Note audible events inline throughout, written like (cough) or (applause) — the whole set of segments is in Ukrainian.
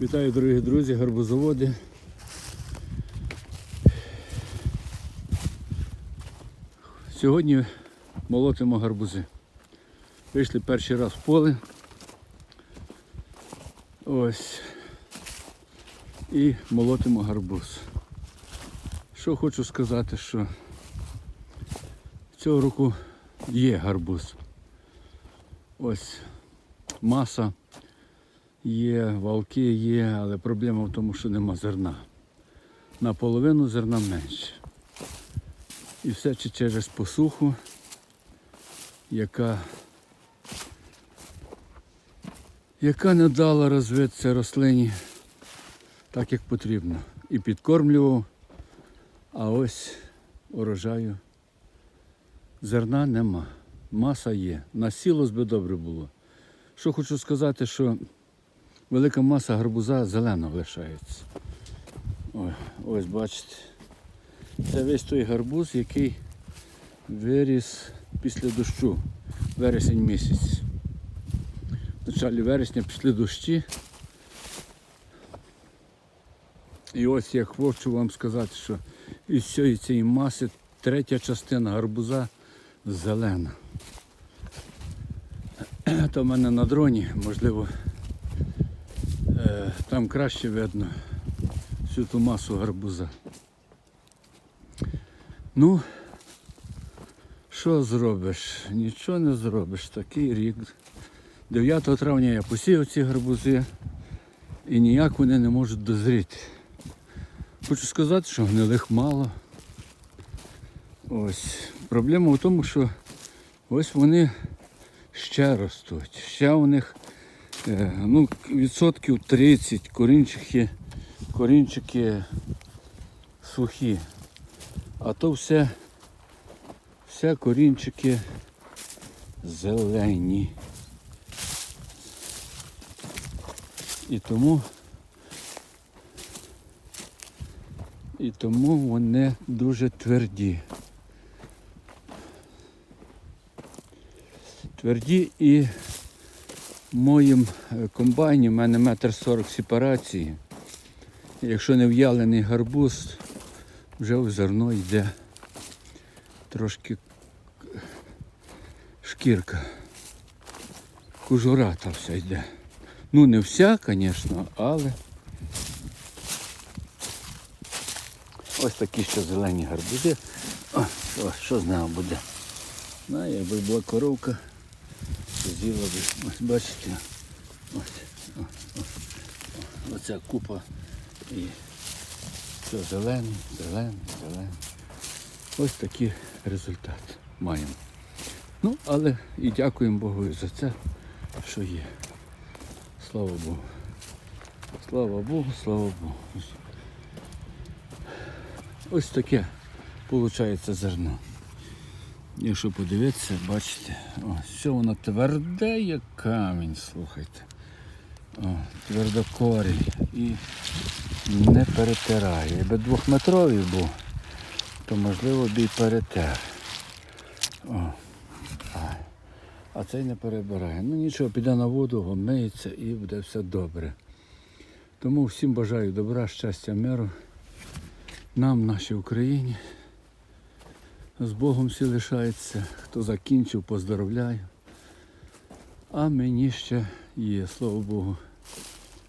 Вітаю, дорогі друзі, гарбузоводи. Сьогодні молотимо гарбузи. Вийшли перший раз в поле. Ось. І молотимо гарбуз. Що хочу сказати, що цього року є гарбуз. Ось маса є, валки є, але проблема в тому, що нема зерна. Наполовину зерна менше. І все чи через посуху, яка, яка не дала розвитися рослині так, як потрібно. І підкормлював, а ось урожаю зерна нема. Маса є. Насілось би добре було. Що хочу сказати, що велика маса гарбуза зелена лишається. Ой, ось бачите. Це весь той гарбуз, який виріс після дощу, вересень місяць. В началі вересня пішли дощі. І ось я хочу вам сказати, що із всієї цієї маси третя частина гарбуза зелена. (clears throat) То в мене на дроні, можливо, там краще видно всю ту масу гарбуза. Ну, що зробиш? Нічого не зробиш. Такий рік. 9 травня я посіяв ці гарбузи і ніяк вони не можуть дозріти. Хочу сказати, що гнилих мало. Ось. Проблема в тому, що ось вони ще ростуть. Ще у них е, ну, відсотків 30 корінчики, корінчики сухі. А то все, все корінчики зелені. І тому і тому вони дуже тверді. Тверді і моїм е, комбайні в мене метр сорок сепарації. Якщо не в'ялений гарбуз, вже в зерно йде трошки шкірка. Кужура та вся йде. Ну не вся, звісно, але ось такі ще зелені гарбузи. О, що, що з нього буде? Ну, якби була коровка, би. Ось бачите. Ось. Оця купа і все зелений, зелений, зелений. Ось такий результат маємо. Ну, але і дякуємо Богу за це, що є. Слава Богу. Слава Богу, слава Богу. Ось таке виходить зерно. Якщо подивитися, бачите, о, все воно тверде, як камінь, слухайте. О, твердокорій і не перетирає. Якби двохметровий був, то можливо б і перетер. О, а, цей не перебирає. Ну нічого, піде на воду, вмиється і буде все добре. Тому всім бажаю добра, щастя, миру. Нам, нашій Україні. З Богом всі лишається. Хто закінчив, поздоровляю. А мені ще є, слава Богу.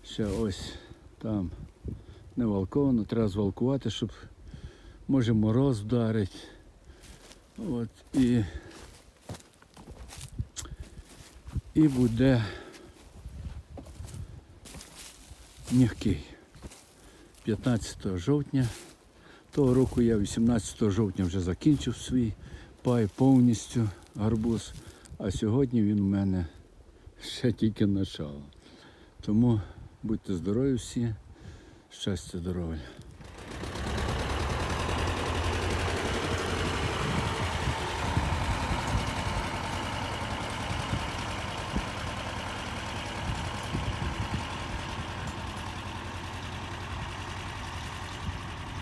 Ще ось там не валковано, треба звалкувати, щоб може мороз вдарить. От і, і буде м'який. 15 жовтня. Того року я 18 жовтня вже закінчив свій пай повністю гарбуз, а сьогодні він у мене ще тільки начало. Тому будьте здорові всі, щастя, здоров'я.